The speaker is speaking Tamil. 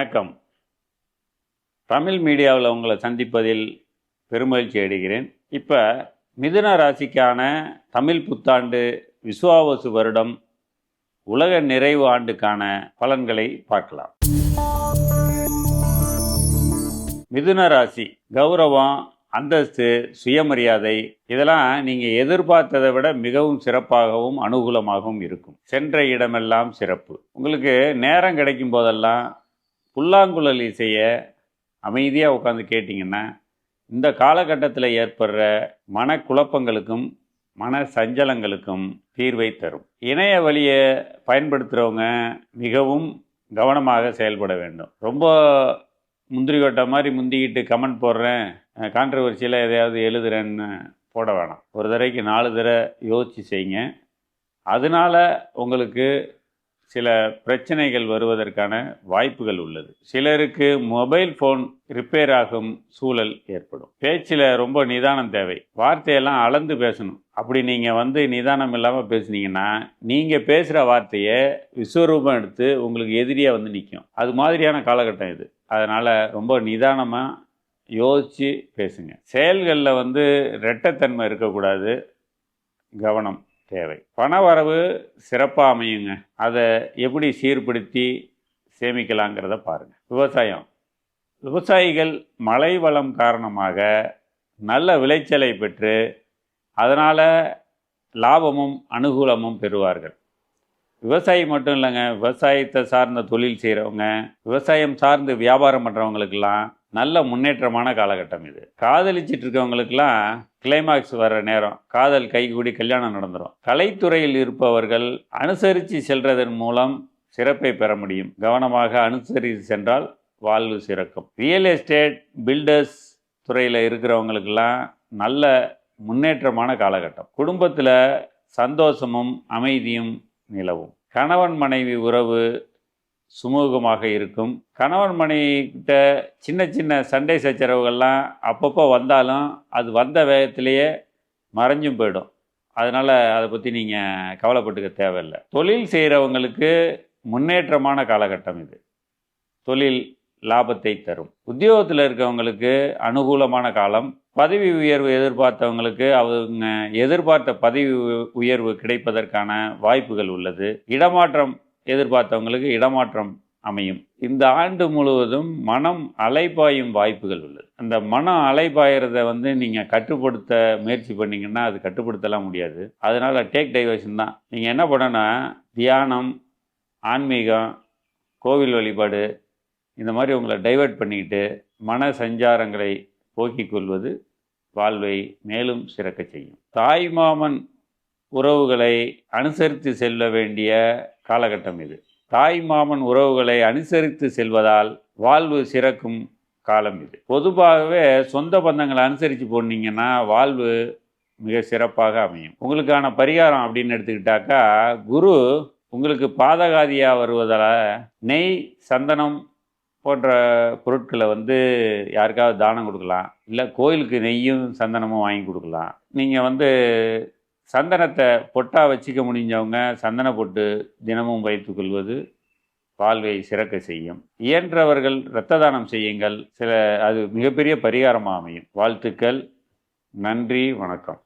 வணக்கம். தமிழ் மீடியாவில் உங்களை சந்திப்பதில் பெருமகிழ்ச்சி அடைகிறேன். இப்போ மிதுன ராசிக்கான தமிழ் புத்தாண்டு விசுவாவசு வருடம் உலக நிறைவு ஆண்டுக்கான பலன்களை பார்க்கலாம். மிதுன ராசி கௌரவம் அந்தஸ்து சுயமரியாதை இதெல்லாம் நீங்கள் எதிர்பார்த்ததை விட மிகவும் சிறப்பாகவும் அனுகூலமாகவும் இருக்கும். சென்ற இடமெல்லாம் சிறப்பு. உங்களுக்கு நேரம் கிடைக்கும் போதெல்லாம் புல்லாங்குழல் இசையை அமைதியாக உட்காந்து கேட்டிங்கன்னா இந்த காலகட்டத்தில் ஏற்படுற மனக்குழப்பங்களுக்கும் மன சஞ்சலங்களுக்கும் தீர்வை தரும். இணைய வழியை பயன்படுத்துகிறவங்க மிகவும் கவனமாக செயல்பட வேண்டும். ரொம்ப முந்திரி கொட்டை மாதிரி முந்திக்கிட்டு கமெண்ட் போடுறேன் கான்ட்ரவர்சியில் எதையாவது எழுதுறேன்னு போட வேணாம். ஒரு தடவைக்கு நாலு தடவை யோசித்து செய்யுங்க. அதனால உங்களுக்கு சில பிரச்சனைகள் வருவதற்கான வாய்ப்புகள் உள்ளது. சிலருக்கு மொபைல் ஃபோன் ரிப்பேர் ஆகும் சூழல் ஏற்படும். பேச்சில் ரொம்ப நிதானம் தேவை. வார்த்தையெல்லாம் அளந்து பேசணும். அப்படி நீங்கள் வந்து நிதானம் இல்லாமல் பேசுனீங்கன்னா நீங்கள் பேசுகிற வார்த்தையை விஸ்வரூபம் எடுத்து உங்களுக்கு எதிரியாக வந்து நிற்கும் அது மாதிரியான காலகட்டம் இது. அதனால் ரொம்ப நிதானமாக யோசித்து பேசுங்க. செயல்களில் வந்து ரெட்டத்தன்மை இருக்கக்கூடாது. கவனம். தேவை. பண வரவு சிறப்பாக அமையுங்க. அதை எப்படி சீர்படுத்தி சேமிக்கலாங்கிறத பாருங்கள் விவசாயம். விவசாயிகள் மழை வளம் காரணமாக நல்ல விளைச்சலை பெற்று அதனால் லாபமும் அனுகூலமும் பெறுவார்கள். விவசாயி மட்டும் இல்லைங்க. விவசாயத்தை சார்ந்த தொழில் செய்கிறவங்க விவசாயம் சார்ந்து வியாபாரம் பண்ணுறவங்களுக்கெல்லாம் நல்ல முன்னேற்றமான காலகட்டம் இது. காதலிச்சிட்டு இருக்கவங்களுக்கெல்லாம் கிளைமாக்ஸ் வர நேரம். காதல் கைகூடி கல்யாணம் நடந்துடும் கலைத்துறையில் இருப்பவர்கள் அனுசரித்து செல்றதன் மூலம் சிறப்பை பெற முடியும். கவனமாக அனுசரித்து சென்றால் வாழ்வு சிறக்கும். ரியல் எஸ்டேட் பில்டர்ஸ் துறையில் இருக்கிறவங்களுக்கெல்லாம் நல்ல முன்னேற்றமான காலகட்டம். குடும்பத்தில் சந்தோஷமும் அமைதியும் நிலவும். கணவன் மனைவி உறவு சுமூகமாக இருக்கும். கணவன் மனைவிக்கிட்ட சின்ன சின்ன சண்டை சச்சரவுகள்லாம் அப்பப்போ வந்தாலும் அது வந்த வேகத்திலேயே மறைஞ்சும் போயிடும். அதனால் அதை பற்றி நீங்கள் கவலைப்பட்டுக்க தேவையில்லை. தொழில் செய்கிறவங்களுக்கு முன்னேற்றமான காலகட்டம் இது. தொழில் லாபத்தை தரும். உத்தியோகத்தில் இருக்கவங்களுக்கு அனுகூலமான காலம். பதவி உயர்வு எதிர்பார்த்தவங்களுக்கு அவங்க எதிர்பார்த்த பதவி உயர்வு கிடைப்பதற்கான வாய்ப்புகள் உள்ளது. இடமாற்றம் எதிர்பார்த்தவங்களுக்கு இடமாற்றம் அமையும். இந்த ஆண்டு முழுவதும் மனம் அலைபாயும் வாய்ப்புகள் உள்ளது. அந்த மனம் அலைபாயறத வந்து நீங்கள் கட்டுப்படுத்த முயற்சி பண்ணிங்கன்னா அது கட்டுப்படுத்தலாம் முடியாது. அதனால் டேக் டைவர்ஷன் தான். நீங்கள் என்ன பண்ணணும்னா தியானம் ஆன்மீகம் கோவில் வழிபாடு இந்த மாதிரி உங்களை டைவர்ட் பண்ணிக்கிட்டு மன சஞ்சாரங்களை போக்கிக் கொள்வது வாழ்வை மேலும் சிறக்க செய்யும். தாய்மாமன் உறவுகளை அனுசரித்து செல்ல வேண்டிய காலகட்டம் இது. தாய் மாமன் உறவுகளை அனுசரித்து செல்வதால் வாழ்வு சிறக்கும் காலம் இது. பொதுவாகவே சொந்த பந்தங்களை அனுசரித்து போனீங்கன்னா வாழ்வு மிக சிறப்பாக அமையும். உங்களுக்கான பரிகாரம் அப்படின்னு எடுத்துக்கிட்டாக்கா குரு உங்களுக்கு பாதகாதியாக வருவதால் நெய் சந்தனம் போன்ற பொருட்களை வந்து யாருக்காவது தானம் கொடுக்கலாம். இல்லை கோயிலுக்கு நெய்யும் சந்தனமும் வாங்கி கொடுக்கலாம். நீங்கள் வந்து சந்தனத்தை பொட்டாக வச்சுக்க முடிஞ்சவங்க சந்தன பொட்டு தினமும் வைத்துக்கொள்வது வாழ்வை சிறக்க செய்யும். இயன்றவர்கள் இரத்த தானம் செய்யுங்கள். சில அது மிகப்பெரிய பரிகாரமாக அமையும். வாழ்த்துக்கள். நன்றி. வணக்கம்.